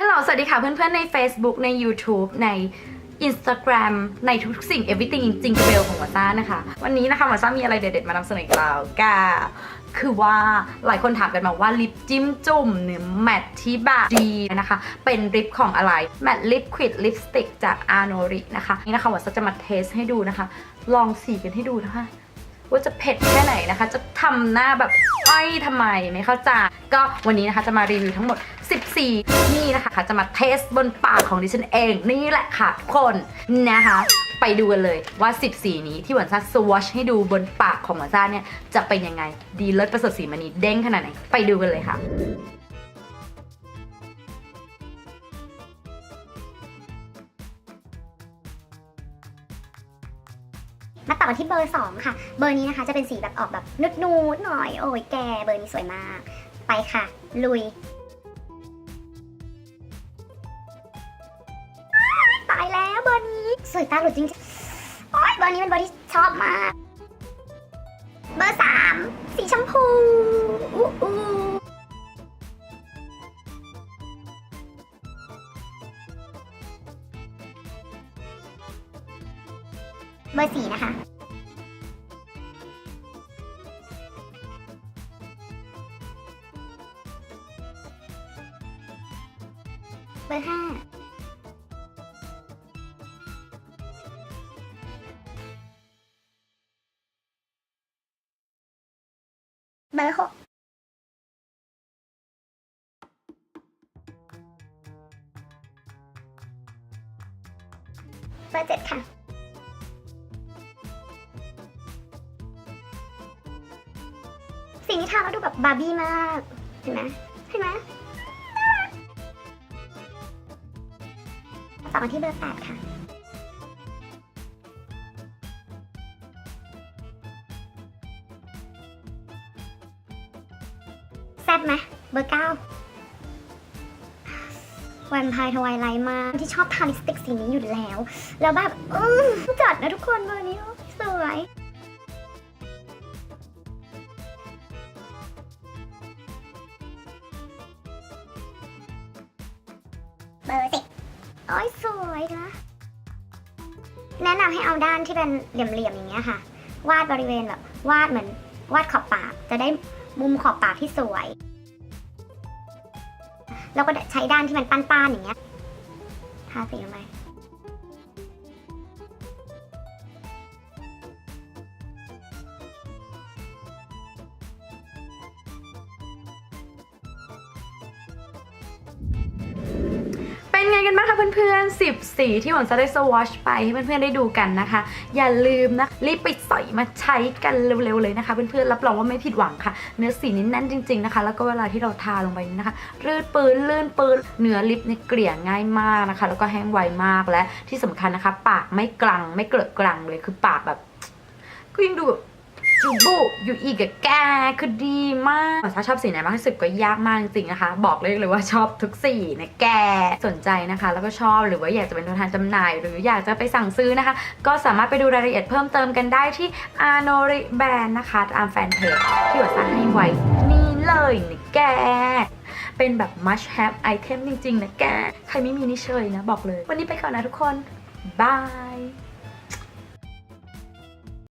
ฮัลโหลสวัสดีค่ะเพื่อนๆ ใน Facebook ใน YouTube ใน Instagram ในทุกสิ่ง everything จริงๆเบลของวัซ่านะคะ วันนี้นะคะวัซ่ามีอะไรเด็ดๆ มานำเสนออีกแล้วกาคือว่าหลายคนถามกันมาว่าลิปจิ้มจุ่มเนื้อแมทที่แบบดีนะคะ เป็นลิปของอะไร แมทลิปควิดลิปสติกจากอาโนรินะคะ นี่นะคะวัซ่าจะมาเทสให้ดูนะคะ ลองสีกันให้ดูนะคะว่าจะเผ็ดแค่ไหนนะคะ จะทำหน้าแบบไอ้ทำไมไม่เข้าใจ ก็วันนี้นะคะจะมารีวิวทั้งหมด 4 นี่นะคะจะมาเทสบนปากของดิฉันเอง นี่แหละค่ะทุกคนนะคะ ไปดูกันเลยว่า14นี้ที่หวันซ่าสวอชให้ดูบนปากของหวันซ่าเนี่ย จะเป็นยังไงดีเลิศประเสริฐสีมันีเด้งขนาดไหน ไปดูกันเลยค่ะมาต่อที่เบอร์ 2 ค่ะ เบอร์นี้นะคะจะเป็นสีแบบออกแบบนุดนูดๆหน่อย โอ้ยแก เบอร์นี้สวยมาก ไปค่ะ ลุย สวยตาหลุดจริงๆโอ้ยเบอร์นี้เป็นเบอร์ที่ชอบมาก เบอร์3สีชมพูอู้อู้เบอร์สี่นะคะ เบอร์ห้า เบอร์เบอร์เจ็ดค่ะสิ่งที่ทำแล้วดูแบบบาร์บี้มาก เห็นไหมเห็นไหมต่อมาที่เบอร์แปดค่ะ ซ่บไหมเบอร์เก้าแวนพายทวายไลท์มาที่ชอบทาลิปสติกสีนี้อยู่แล้ว แล้วแบบอือจัดนะทุกคนเบอร์นี้สวยเบอร์สิบโอ้ยสวยนะแนะนำให้เอาด้านที่เป็นเหลี่ยมๆอย่างเงี้ยค่ะ วาดบริเวณแบบวาดเหมือนวาดขอบปากจะได้ มุมขอบปากที่สวย แล้วก็ใช้ด้านที่มันป้านๆอย่างเงี้ยทาสีลงไป เป็นไงกันบ้างคะเพื่อนๆ 10 สีที่หวังจะได้สวอชไปให้เพื่อนๆ ได้ดูกันนะคะ อย่าลืมนะรีบไปใส่มาใช้กันเร็วๆ เลยนะคะเพื่อนๆ รับรองว่าไม่ผิดหวังค่ะ เนื้อสีนี่แน่นจริงๆนะคะ แล้วก็เวลาที่เราทาลงไปนี่นะคะลื่นปืนลื่นปืนเนื้อลิปเนี่ยเกลี่ยง่ายมากนะคะ แล้วก็แห้งไวมากและที่สำคัญนะคะ ปากไม่กลังไม่เกลอะกลังเลยคือปากแบบก็ยังดูแบบ จูบุอยู่อีกอะแกคือดีมากถ้าชอบสีไหนมากที่สุดก็ยากมากจริงๆนะคะ บอกเลยเลยว่าชอบทุกสีนะแกสนใจนะคะ แล้วก็ชอบหรือว่าอยากจะเป็นตัวแทนจำหน่าย หรืออยากจะไปสั่งซื้อนะคะ ก็สามารถไปดูรายละเอียดเพิ่มเติมกันได้ที่ Anori Brand นะคะตามแฟนเพจที่หัวซ่าให้ไว้นี่เลยนะแกเป็นแบบ must have item จริงๆนะแก ใครไม่มีนี่เชยนะ บอกเลย วันนี้ไปก่อนนะทุกคน บาย